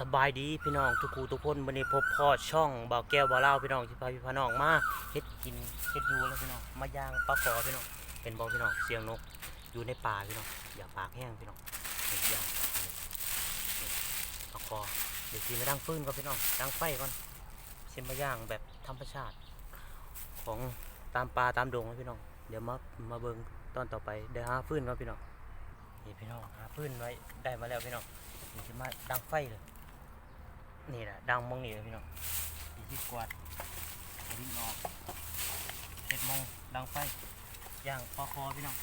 สบายดีพี่น้องทุกคูทุกคนวันนี้พบพ่อช่องบ่าวแก้วบ่าวเล่าพี่น้องที่พาพี่พาน้องมาเฮ็ดกินเฮ็ดอยู่แล้วพี่น้องมาย่างปลาขอพี่น้องเป็นบ่พี่น้องเสียงนกอยู่ในป่าพี่น้องอย่าปากแห้งพี่น้องเฮ็ดย่างปลาขอเดี๋ยวสิมาดังฟืนก่อนพี่น้องดังไฟก่อนเสียมาย่างแบบธรรมชาติ ของตามป่าตามดงพี่น้องเดี๋ยวมามาเบิ่งตอนต่อไปเดี๋ยวหาฟืนก่อนพี่น้องนี่พี่น้องหาฟืนไว้ได้มาแล้วพี่น้องเดี๋ยวสิมาดังไฟเลย นี่แหละดังมองนี่เลยพี่น้องดีที่กวาดดินออกเห็ดมองดังไฟย่างปอคอพี่น้อง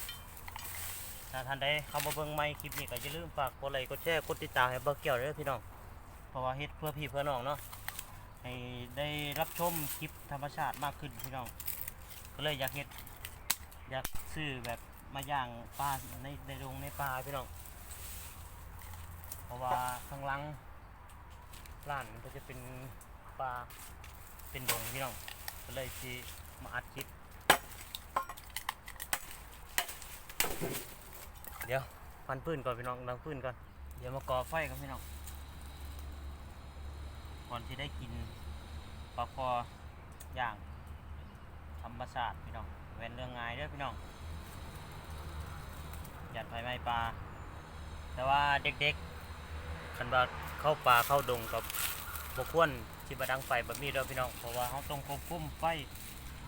ถ้าท่านใดเข้ามาเบิ่งใหม่คลิปนี้ก็อย่าลืมฝากกดไลค์กดแชร์กดติดตามให้เบิร์เกี่ยวด้วยพี่น้องเพราะว่าเฮ็ดเพื่อพี่เพื่อน้องเนาะให้ได้รับชมคลิปธรรมชาติมากขึ้นพี่น้อง ก็เลยอยากเฮ็ดอยากซื้อแบบมาย่างปลาในในโรงในป่าพี่น้อง เพราะว่าข้างหลัง ร้านมันก็จะเป็นปลาเป็นดงพี่น้องก็เลยสิมาอัดคลิปเดี๋ยวฟันปืนก่อนพี่น้องดังปืนก่อนเดี๋ยวมาก่อไฟกันพี่น้องก่อนที่ได้กินปลาคอย่างธรรมชาติพี่น้องเว้นเรื่องง่ายด้อพี่น้องหยัดไฟไหม้ปลาแต่ว่าเด็กๆ คันว่าเข้าป่าเข้าดงกับบกควรที่บดังไฟแบบนี้เด้อพี่น้องเพราะว่าเขาต้องควบคุมไฟ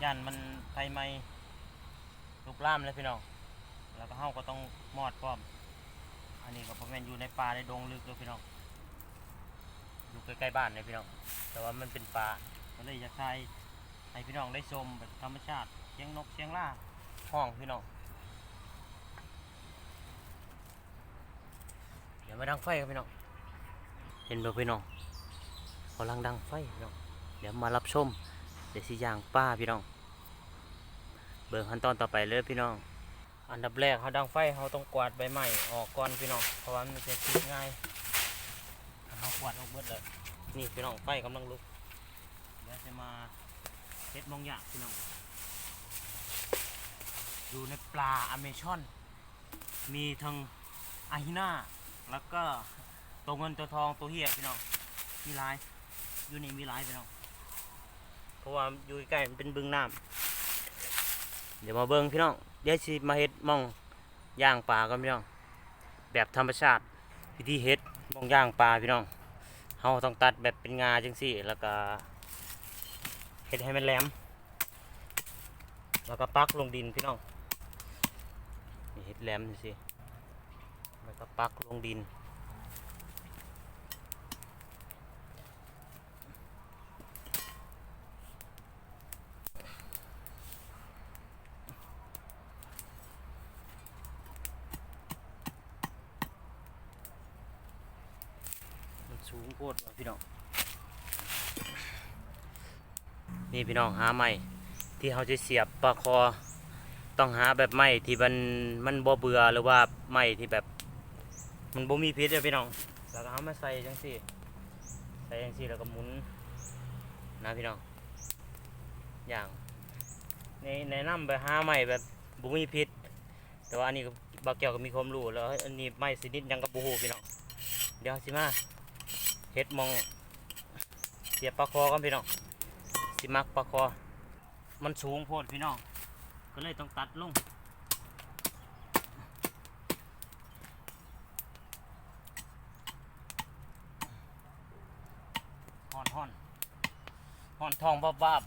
ย่านมันไฟไหม้ลุกลามเลยพี่น้องแล้วก็เฮาก็ต้องมอดพร้อม อันนี้ก็เพราะแม่นอยู่ในป่าในดงลึกเลยพี่น้องอยู่ใกล้ๆบ้านเลยพี่น้อง แต่ว่ามันเป็นป่าก็เลยอยากให้ให้พี่น้องได้ชมแบบธรรมชาติเสียงนกเสียงล่าห้องพี่น้องเดี๋ยวมาดังไฟครับพี่น้อง เห็นบ่พี่น้องกำลังดังไฟพี่น้องเดี๋ยวมารับชมเดี๋ยวสิย่างป้าพี่น้อง เบิ่งขั้นตอนต่อไปเลยพี่น้อง อันดับแรกเขาดังไฟเขาต้องกวาดใบไม้ออกก่อนพี่น้องเพราะว่ามันจะติดง่ายเขากวาดออกเบิดเลยนี่พี่น้องไฟกำลังลุกเดี๋ยวจะมาเฮ็ดมองอยางพี่น้องอยู่ในปลาอเมซอน มีทั้งอาฮิน่าแล้วก็ ตัวเงินตัวทองตัวเฮียพี่น้องมีหลายอยู่นี่มีหลายพี่น้องเพราะว่าอยู่ใกล้มันเป็นบึงน้ำเดี๋ยวมาเบิ่งพี่น้องเดี๋ยวสิมาเฮ็ดมองย่างปลากันพี่น้องแบบธรรมชาติวิธีเฮ็ดมองย่างปลาพี่น้องเฮาต้องตัดแบบเป็นงาจังซี่ แล้วก็เฮ็ดให้มันแหลม แล้วก็ปักลงดินพี่น้องเฮ็ดแหลมจังซี่แล้วก็ปักลงดิน โคตรว่ะพี่น้อง นี่พี่น้องหาไม้ที่เขาจะเสียบปลาคอ ต้องหาแบบไม้ที่มันมันบ่เบื่อหรือว่าไม้ที่แบบ มันบ่มีพิษเลยพี่น้อง แล้วก็เอามาใส่จังซี่ ใส่จังซี่แล้วก็หมุนนะพี่น้อง อย่างในในน้ำไปหาไม้แบบบ่มีพิษแต่ว่าอันนี้ก็บางแก้วก็มีความรู้แล้วอันนี้ไม้ชนิดยังก็บ่ฮู้พี่น้องเดี๋ยวสิมา เฮ็ดมองเสียบปลาคอกันพี่น้องสิมักปลาคอ มันสูงโพดพี่น้อง ก็เลยต้องตัดลงห่อนห่อนห่อนทองบ้าบาบ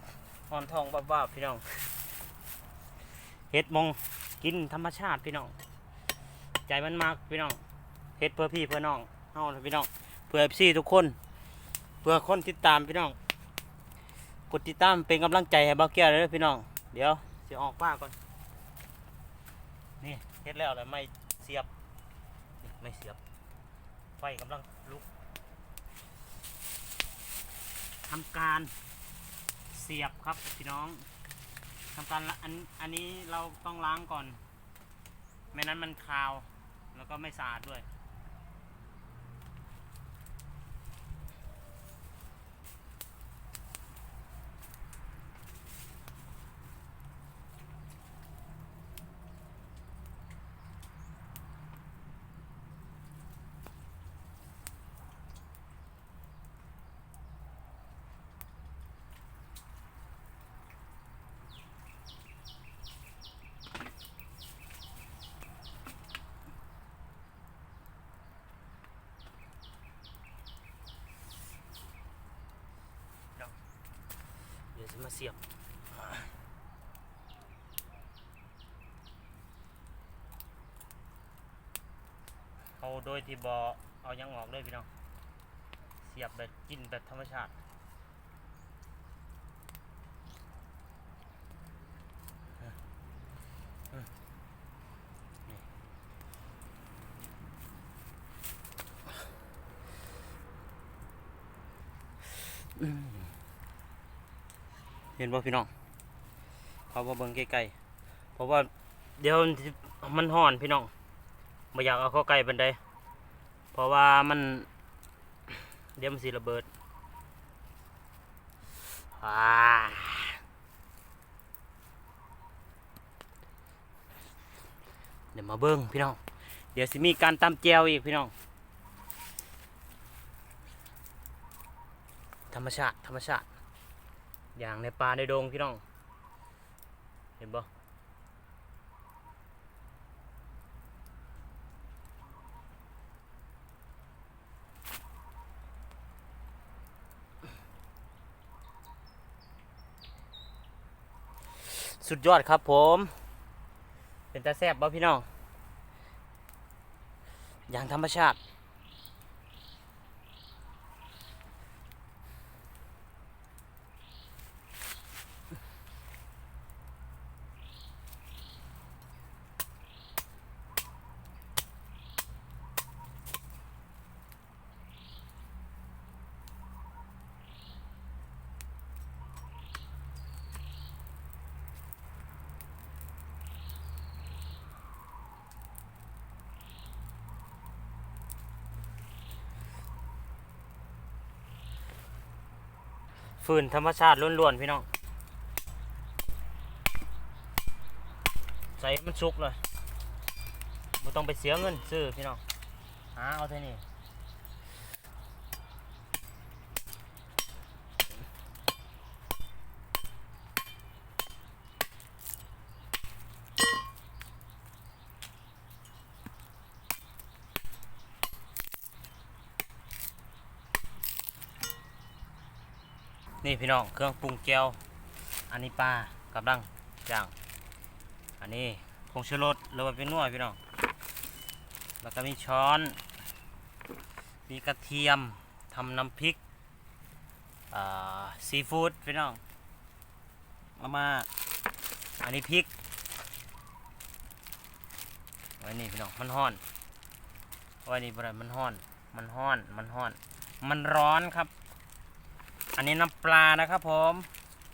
ห่อนทองบ้าบาบพี่น้องเฮ็ดมองกินธรรมชาติพี่น้อง ใจมันมากพี่น้องเฮ็ดเพื่อพี่เพื่อน้องเฮานะพี่น้อง เพื่อพี่ทุกคน เพื่อคนติดตามพี่น้องกดติดตามเป็นกำลังใจให้บ้าแก้วเลยพี่น้อง เดี๋ยวสิออกป้าก่อน นี่เฮ็ดแล้วเลยไม่เสียบนี่ไม่เสียบ ไฟกำลังลุกทำการเสียบครับพี่น้องทำการละอันอันนี้เราต้องล้างก่อน ไม่นั้นมันคาว แล้วก็ไม่สะอาดด้วย เสียบเอาโดยที่บอเอายังออกเลยพี่น้อง เสียบแบบกินแบบธรรมชาติ เห็นบ่พี่น้องเขาบ่เบิ่งใกล้ๆเพราะว่าเดี๋ยวมันห่อนพี่น้องไม่อยากเอาเข้าใกล้บันไดเพราะว่ามันเดี๋ยวมันสิระเบิดอ่าเดี๋ยวมาเบิ่งพี่น้อง เดี๋ยวสิมีการตำแจวอีกพี่น้อง ธรรมชาติ ธรรมชาติ อย่างในป่าในดงพี่น้อง เห็นบ่สุดยอดครับผม เป็นตาแซบบ่พี่น้อง อย่างธรรมชาติ ฟืนธรรมชาติล้วนๆพี่น้อง ใส่มันสุกเลยไม่ต้องไปเสียเงินซื้อพี่น้องหาเอาเท่านี้ นี่พี่น้องเครื่องปรุงแก้วอันนี้ปลากับดังย่าง อันนี้ผงชูรสหรือว่าเป็นนัวพี่น้องแล้วก็มีช้อน มีกระเทียมทำน้ำพริกซีฟู้ดพี่น้องเอามาอันนี้พริกไว้นี่พี่น้องมันห้อนไว้นี่บ่ได้มันห้อน มันห้อน มันห้อน มันร้อนครับ อันนี้น้ำปลานะครับผม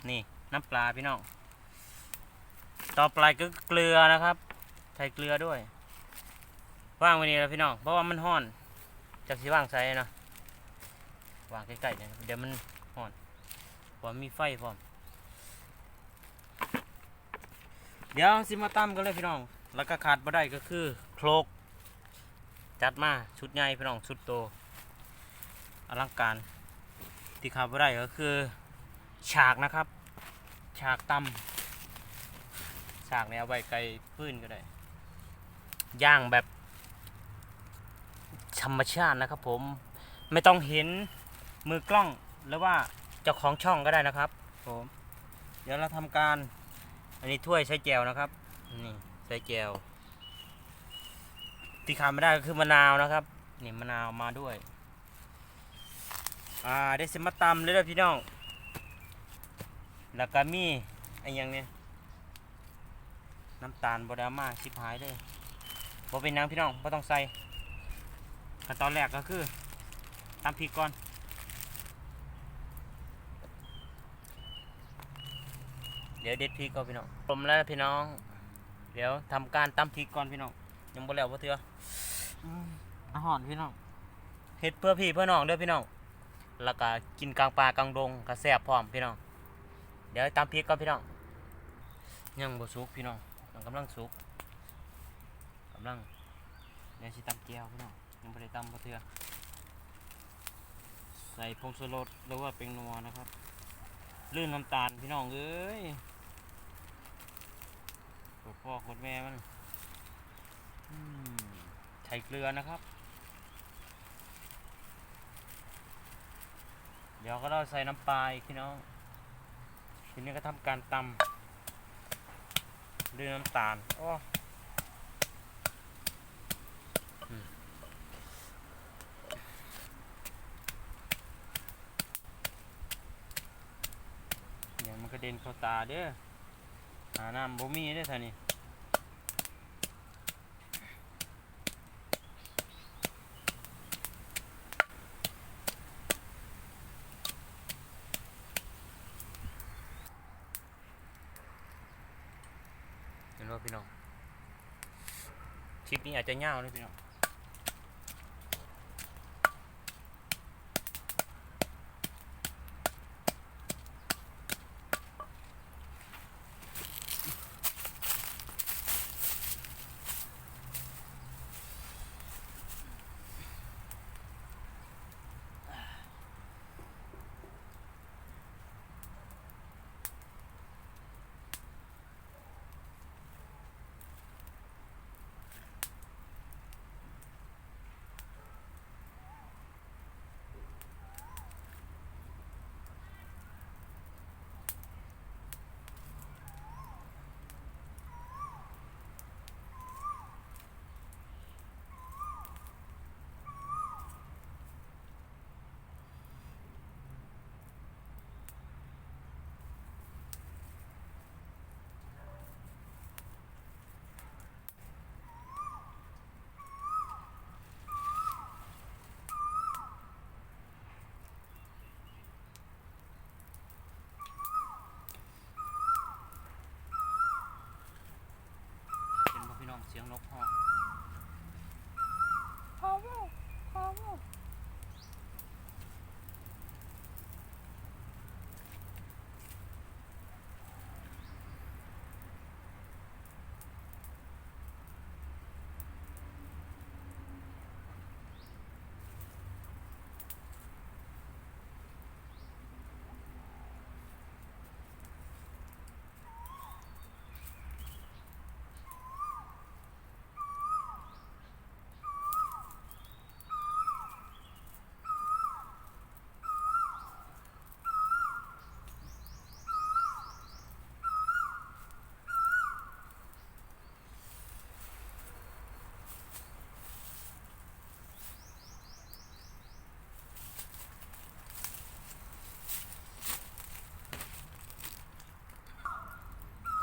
นี่น้ำปลาพี่น้องต่อไปก็เกลือนะครับ ใส่เกลือด้วยว่างไว้นี่แล้วพี่น้องเพราะว่ามันห้อนจากที่ว่างใส่เนาะวางใกล้ๆเนี่ยเดี๋ยวมันห้อนพอมีไฟพร้อมเดี๋ยวสิมาตั้มกันเลยพี่น้อง แล้วก็ขาดบ่ได้ก็คือโครกจัดมาชุดใหญ่พี่น้องชุดโตอลังการ ที่ขาดบ่ได้ก็คือ ฉากนะครับ ฉากตำฉากเนี่ยเอาไว้ไกลพื้นก็ได้ย่างแบบธรรมชาตินะครับ ผมไม่ต้องเห็นมือกล้องหรือว่าเจ้าของช่องก็ได้นะครับ ผม เดี๋ยวเราทำการ อันนี้ถ้วยใช้แจวนะครับนี่ใช้แจวที่ขาดไม่ได้ก็คือมะนาวนะครับ นี่มะนาวมาด้วย อ่าได้สิมาตำเลยเด้อพี่น้อง แล้วก็มีไอ้ยังเนี่ยน้ำตาลบดามาชิบหายเลยบ่เป็นหยังพี่น้องบ่ต้องใส่ขั้นตอนแรกก็คือตำพริกก่อนเดี๋ยวเด็ดพริกก่อนพี่น้องผมแล้วพี่น้อง เดี๋ยวทำการตำพริกก่อนพี่น้องยังบ่แล้วบ่เถื่ออืมอาหารพี่น้องเฮ็ดเพื่อพี่เพื่อน้องเด้อพี่น้อง แล้วก็กินกลางป่ากลางดงก็แซ่บพร้อมพี่น้อง เดี๋ยวตามพริกก่อนพี่น้อง ยังบ่สุกพี่น้องยังกำลังสุกกำลังเดี๋ยวสิตำแก้วพี่น้องยังบ่ได้ตำบ่เทื่อใส่ผงชูรสหรือว่าเป็นนัวนะครับลื่นน้ำตาลพี่น้องเอ้ยกดพ่อกดแม่มันใส่เกลือนะครับ เดี๋ยวก็เราใส่น้ำปลาอีกพี่น้อง ทีนี้ก็ทำการตำด้วยน้ำตาลอ้อเดี๋ยวมันกระเด็นเข้าตาเด้อหาน้ำบ่มีเด้อท่านี่ เห็นว่าพี่น้องคลิป นี้อาจจะยาวเลยพี่น้อง น้องเสียงนกฮ้อ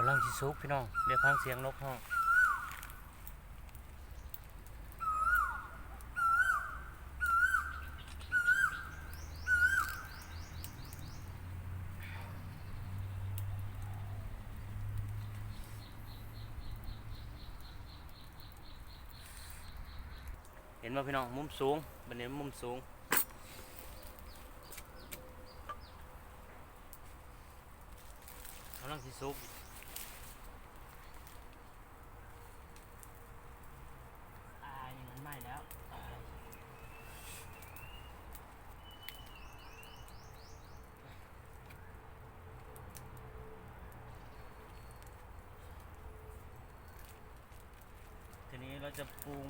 ำลังสิซุกพี่น้องเดี๋ยวฟังเสียงนกฮ้องเห็นว่าพี่น้องมุมสูงบันนี้มุมสูงกำลังสิซุก อ่าอย่างนั้นไม่แล้วอ่าทีนี้เราจะปรุ ง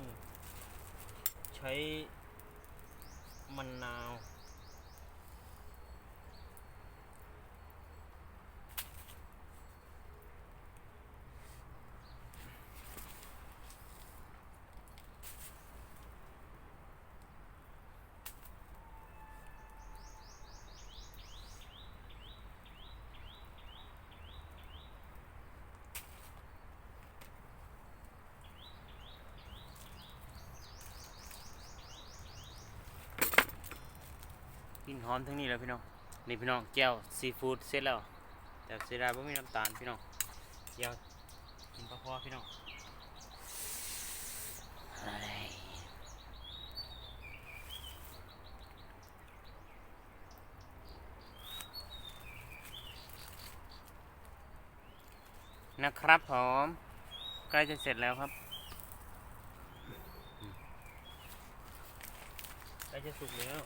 ใช้มะนาว ลินหอมทั้งนี้แล้วพี่น้องนี่พี่น้องแก้วซีฟู้ดเสร็จแล้วแต่เสียดายว่าไมีน้ำตาลพี่น้องแก้วกินปลาพอพี่น้องนะครับผมใกล้จะเสร็จแล้วครับใกล้จะสุกแล้ว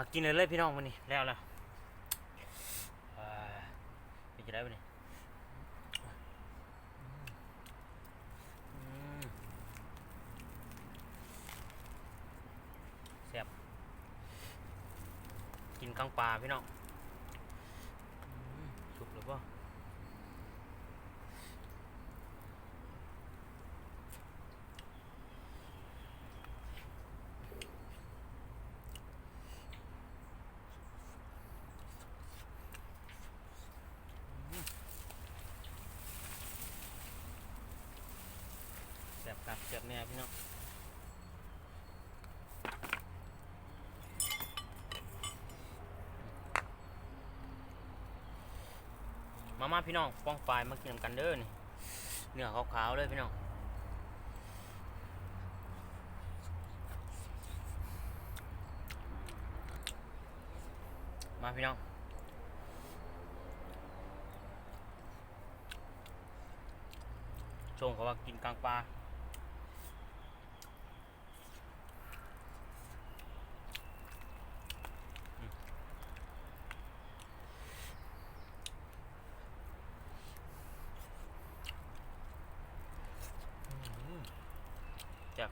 มากินเลยเลยพี่น้องวันนี้แล้วแล้วอ่าเป็นจะได้ปะเนี่ยอืมแซ่บกินกลางปลาพี่น้องอืมสุกหรือเปล่า แซ่บครับแซ่บแน่พี่น้องมามาพี่น้องป้องปลายมากินกันเด้อนี่เนื้อขาวๆเลยพี่น้องมาพี่น้องชงเขาว่ากินกลางปลาอืมอืมแซ่บ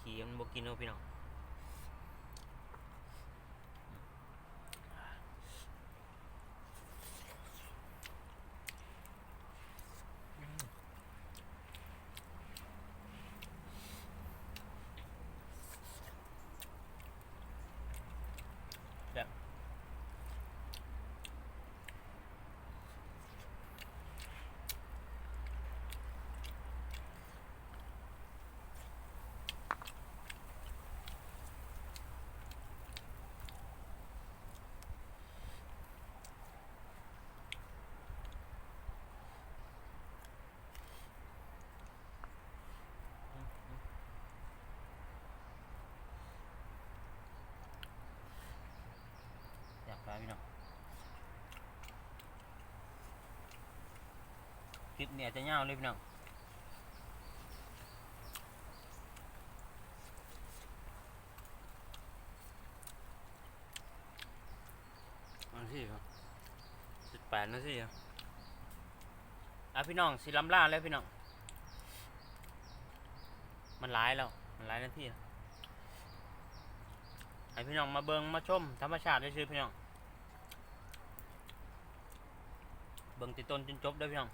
ขี่มันบ กินเนาะพี่น้องแซ่บอยากไปพี่น้อง คลิปเนี่ยจะยาวเลยพี่น้องนาทีครับสิบแปดนาทีครับอะพี่น้องสิลำล่าแล้วพี่น้อง มันหลายแล้ว มันหลายนาทีแล้วให้พี่น้องมาเบิงมาชมธรรมชาติได้ซื้อๆพี่น้อง เบิงติดต้นจนจบได้อพี่น้อง